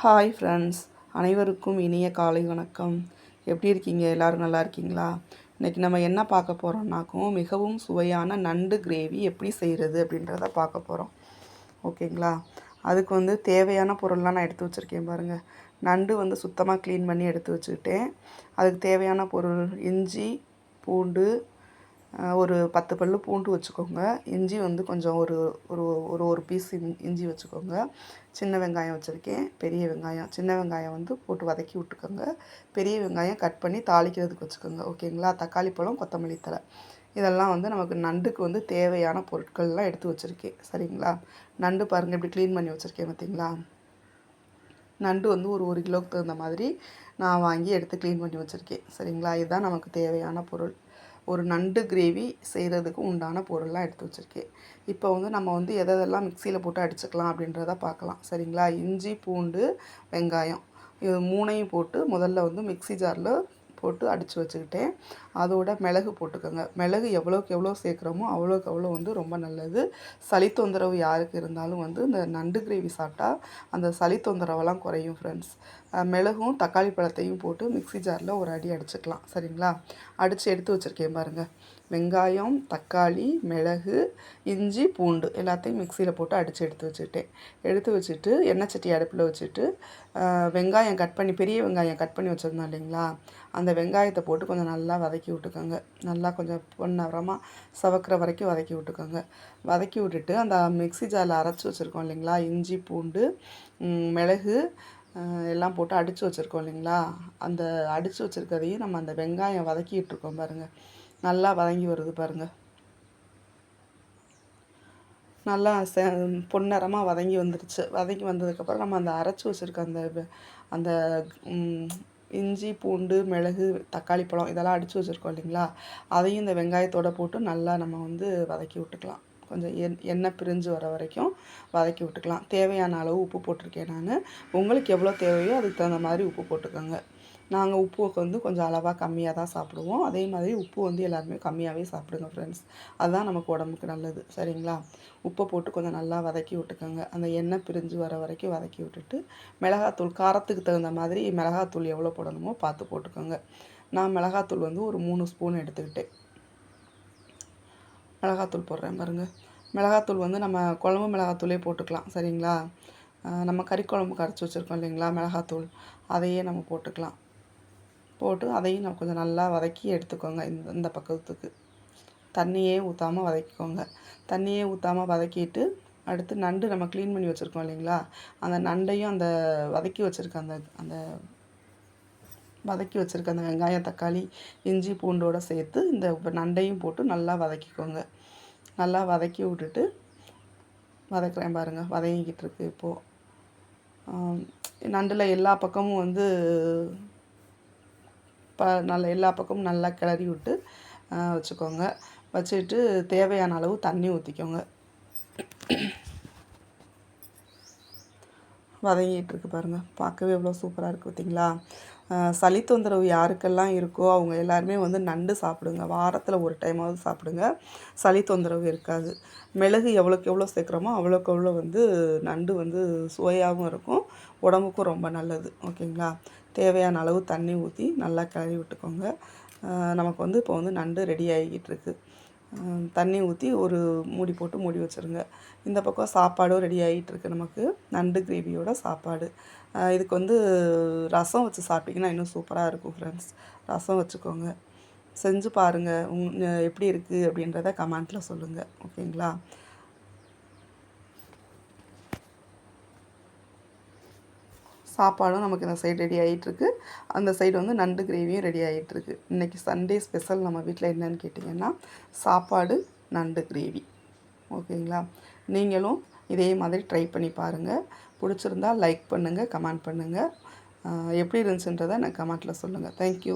Hi friends அனைவருக்கும் இனிய காலை வணக்கம். எப்படி இருக்கீங்க? எல்லோரும் நல்லா இருக்கீங்களா? இன்றைக்கி நம்ம என்ன பார்க்க போகிறோம்னாக்கும் மிகவும் சுவையான நண்டு கிரேவி எப்படி செய்கிறது அப்படின்றத பார்க்க போகிறோம் ஓகேங்களா? அதுக்கு வந்து தேவையான பொருள்லாம் நான் எடுத்து வச்சுருக்கேன் பாருங்கள் நண்டு வந்து சுத்தமாக க்ளீன் பண்ணி எடுத்து வச்சுக்கிட்டேன். அதுக்கு தேவையான பொருள் இஞ்சி பூண்டு ஒரு பத்து பல் பூண்டு வச்சுக்கோங்க. இஞ்சி வந்து கொஞ்சம் ஒரு ஒரு ஒரு ஒரு பீஸ் இஞ்சி வச்சுக்கோங்க. சின்ன வெங்காயம் வச்சுருக்கேன். பெரிய வெங்காயம் சின்ன வெங்காயம் வந்து போட்டு வதக்கி விட்டுக்கோங்க. பெரிய வெங்காயம் கட் பண்ணி தாளிக்கிறதுக்கு வச்சுக்கோங்க. ஓகேங்களா? தக்காளி பழம் கொத்தமல்லி தலை இதெல்லாம் வந்து நமக்கு நண்டுக்கு வந்து தேவையான பொருட்கள்லாம் எடுத்து வச்சுருக்கேன். சரிங்களா? நண்டு பாருங்கள் எப்படி க்ளீன் பண்ணி வச்சுருக்கேன் பார்த்தீங்களா? நண்டு வந்து ஒரு ஒரு கிலோவுக்கு தகுந்த மாதிரி நான் வாங்கி எடுத்து க்ளீன் பண்ணி வச்சுருக்கேன். சரிங்களா? இதுதான் நமக்கு தேவையான பொருள். ஒரு நண்டு கிரேவி செய்கிறதுக்கு உண்டான பொருள்லாம் எடுத்து வச்சுருக்கேன். இப்போ வந்து நம்ம வந்து எதெல்லாம் மிக்சியில் போட்டு அடிச்சுக்கலாம் அப்படின்றத பார்க்கலாம். சரிங்களா? இஞ்சி பூண்டு வெங்காயம். இது மூணையும் போட்டு முதல்ல வந்து மிக்சி ஜாரில் போட்டு அடித்து வச்சுக்கிட்டேன். அதோட மிளகு போட்டுக்கோங்க. மிளகு எவ்வளோக்கு எவ்வளோ சேர்க்குறோமோ அவ்வளோக்கு அவ்வளோ வந்து ரொம்ப நல்லது. சளி தொந்தரவு யாருக்கு இருந்தாலும் வந்து இந்த நண்டு கிரேவி சாப்பிட்டா அந்த சளி தொந்தரவெல்லாம் குறையும் ஃப்ரெண்ட்ஸ் மிளகும் தக்காளி பழத்தையும் போட்டு மிக்சி ஜாரில் ஒரு அடி அடிச்சுக்கலாம். சரிங்களா? அடித்து எடுத்து வச்சுருக்கேன் பாருங்கள் வெங்காயம் தக்காளி மிளகு இஞ்சி பூண்டு எல்லாத்தையும் மிக்சியில் போட்டு அடித்து எடுத்து வச்சுட்டேன் எடுத்து வச்சுட்டு எண்ணெய் சட்டி அடுப்பில் வச்சுட்டு வெங்காயம் கட் பண்ணி பெரிய வெங்காயம் கட் பண்ணி வச்சுருந்தோம் இல்லைங்களா? அந்த வெங்காயத்தை போட்டு கொஞ்சம் நல்லா வதக்கி விட்டுக்கோங்க. நல்லா கொஞ்சம் பொண்ணவரமாக சவக்கிற வரைக்கும் வதக்கி விட்டுக்கோங்க. வதக்கி விட்டுட்டு அந்த மிக்சி ஜாரில் அரைச்சி வச்சுருக்கோம் இல்லைங்களா? இஞ்சி பூண்டு மிளகு எல்லாம் போட்டு அடித்து வச்சுருக்கோம் இல்லைங்களா? அந்த அடித்து வச்சுருக்கதையும் நம்ம அந்த வெங்காயம் வதக்கிட்டு இருக்கோம் பாருங்கள் நல்லா வதங்கி வருது பாருங்கள் நல்லா ச பொன்னரமாக வதங்கி வந்துடுச்சு வதங்கி வந்ததுக்கப்புறம் நம்ம அந்த அரைச்சி வச்சுருக்க அந்த அந்த இஞ்சி பூண்டு மிளகு தக்காளி பழம் இதெல்லாம் அடித்து வச்சுருக்கோம் இல்லைங்களா? அதையும் இந்த வெங்காயத்தோடு போட்டு நல்லா நம்ம வந்து வதக்கி விட்டுக்கலாம். கொஞ்சம் எண் எண்ணெய் பிரிஞ்சு வர வரைக்கும் வதக்கி விட்டுக்கலாம். தேவையான அளவு உப்பு போட்டிருக்கேன் நான். உங்களுக்கு எவ்வளோ தேவையோ அதுக்கு தகுந்த மாதிரி உப்பு போட்டுக்கோங்க. நாங்கள் உப்பு வந்து கொஞ்சம் அளவாக கம்மியாக தான் சாப்பிடுவோம். அதே மாதிரி உப்பு வந்து எல்லாருமே கம்மியாகவே சாப்பிடுங்க ஃப்ரெண்ட்ஸ் அதுதான் நமக்கு உடம்புக்கு நல்லது சரிங்களா? உப்பை போட்டு கொஞ்சம் நல்லா வதக்கி விட்டுக்கோங்க. அந்த எண்ணெய் பிரிஞ்சு வர வரைக்கும் வதக்கி விட்டுட்டு மிளகாத்தூள் காரத்துக்கு தகுந்த மாதிரி மிளகாத்தூள் எவ்வளோ போடணுமோ பார்த்து போட்டுக்கோங்க. நான் மிளகாத்தூள் வந்து ஒரு மூணு ஸ்பூன் எடுத்துக்கிட்டேன். மிளகாத்தூள் போடுறேன் பாருங்கள் மிளகாத்தூள் வந்து நம்ம குழம்பு மிளகாத்தூளே போட்டுக்கலாம் சரிங்களா? நம்ம கறி குழம்பு கரைச்சி வச்சுருக்கோம் இல்லைங்களா மிளகாத்தூள்? அதையே நம்ம போட்டுக்கலாம். போட்டு அதையும் நம்ம கொஞ்சம் நல்லா வதக்கி எடுத்துக்கோங்க. இந்த இந்த பக்கத்துக்கு. தண்ணியே ஊற்றாமல் வதக்கிக்கோங்க. தண்ணியே ஊற்றாமல் வதக்கிட்டு அடுத்து நண்டு நம்ம க்ளீன் பண்ணி வச்சுருக்கோம் இல்லைங்களா? அந்த நண்டையும் அந்த வதக்கி வச்சுருக்க அந்த அந்த வதக்கி வச்சுருக்க அந்த வெங்காயம் தக்காளி இஞ்சி பூண்டோடு சேர்த்து இந்த நண்டையும் போட்டு நல்லா வதக்கிக்கோங்க. நல்லா வதக்கி விட்டுட்டு வதக்குறேன் பாருங்கள் வதங்கிக்கிட்டு இருக்கு இப்போது நண்டில் எல்லா பக்கமும் வந்து ப நல்ல எல்லா பக்கமும் நல்லா கிளறி விட்டு வச்சுக்கோங்க. வச்சுட்டு தேவையான அளவு தண்ணி ஊற்றிக்கோங்க வதங்கிட்டுருக்கு பாருங்கள் பார்க்கவே எவ்வளோ சூப்பராக இருக்குது பார்த்தீங்களா சளி தொந்தரவு யாருக்கெல்லாம் இருக்கோ அவங்க எல்லாருமே வந்து நண்டு சாப்பிடுங்க. வாரத்தில் ஒரு டைமாவது சாப்பிடுங்க. சளி தொந்தரவு இருக்காது. மிளகு எவ்வளோக்கு எவ்வளோ சேர்க்குறோமோ அவ்வளோக்கு எவ்வளோ வந்து நண்டு வந்து சுவையாகவும் இருக்கும். உடம்புக்கும் ரொம்ப நல்லது. ஓகேங்களா? தேவையான அளவு தண்ணி ஊற்றி நல்லா கிளறி விட்டுக்கோங்க. நமக்கு வந்து இப்போ வந்து நண்டு ரெடி ஆகிக்கிட்டு இருக்குது தண்ணி ஊற்றி ஒரு மூடி போட்டு மூடி வச்சுருங்க. இந்த பக்கம் சாப்பாடும் ரெடி ஆகிட்டுருக்கு நமக்கு. நண்டு கிரேவியோட சாப்பாடு. இதுக்கு வந்து ரசம் வச்சு சாப்பிட்டிங்கன்னா இன்னும் சூப்பராக இருக்கும் ஃப்ரெண்ட்ஸ் ரசம் வச்சுக்கோங்க. செஞ்சு பாருங்கள் உங் எப்படி இருக்குது அப்படின்றத கமெண்ட்டில் சொல்லுங்கள் ஓகேங்களா சாப்பாடும் நமக்கு இந்த சைடு ரெடி ஆகிட்டுருக்கு அந்த சைடு வந்து நண்டு கிரேவியும் ரெடி ஆகிட்டுருக்கு இன்றைக்கி சண்டே ஸ்பெஷல் நம்ம வீட்டில் என்னென்னு கேட்டிங்கன்னா சாப்பாடு நண்டு கிரேவி ஓகேங்களா? நீங்களும் இதே மாதிரி ட்ரை பண்ணி பாருங்கள் பிடிச்சிருந்தா லைக் பண்ணுங்கள் கமெண்ட் பண்ணுங்கள் எப்படி இருந்துச்சுன்றதை எனக்கு கமெண்ட்டில் சொல்லுங்கள் தேங்க்யூ